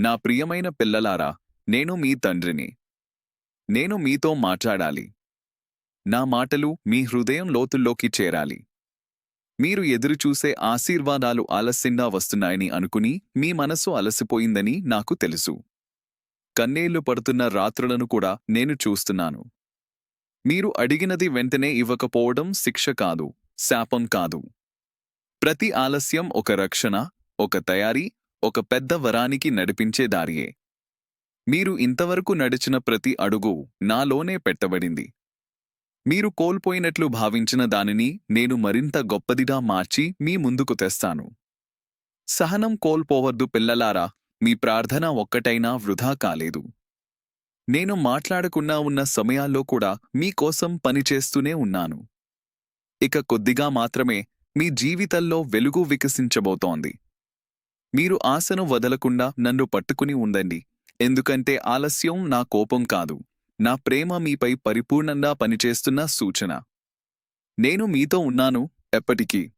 నా ప్రియమైన పిల్లలారా నేను మీ తండ్రిని. నేను మీతో మాట్లాడాలి. నా మాటలు మీ హృదయం లోతుల్లోకి చేరాలి. మీరు ఎదురుచూసే ఆశీర్వాదాలు ఆలస్యంగా వస్తున్నాయని అనుకుని మీ మనసు అలసిపోయిందని నాకు తెలుసు. కన్నేళ్ళు పడుతున్న రాత్రులను కూడా నేను చూస్తున్నాను. మీరు అడిగినది వెంటనే ఇవ్వకపోవడం శిక్ష కాదు శాపం కాదు. ప్రతి ఆలస్యం ఒక రక్షణ ఒక తయారీ ఒక పెద్ద వరానికి నడిపించే దారియే. మీరు ఇంతవరకు నడిచిన ప్రతి అడుగు నాలోనే పెట్టబడింది. మీరు కోల్పోయినట్లు భావించిన దానిని నేను మరింత గొప్పదిగా మార్చి మీ ముందుకు తెస్తాను. సహనం కోల్పోవద్దు పిల్లలారా మీ ప్రార్థన ఒక్కటైనా వృధా కాలేదు. నేను మాట్లాడకుండా ఉన్న సమయాల్లో కూడా మీకోసం పనిచేస్తూనే ఉన్నాను. ఇక కొద్దిగా మాత్రమే మీ జీవితంలో వెలుగు వికసించబోతోంది. మీరు ఆశను వదలకుండా నన్ను పట్టుకుని ఉండండి. ఎందుకంటే ఆలస్యం నా కోపం కాదు. నా ప్రేమ మీపై పరిపూర్ణంగా పనిచేస్తున్న సూచన. నేను మీతో ఉన్నాను ఎప్పటికీ.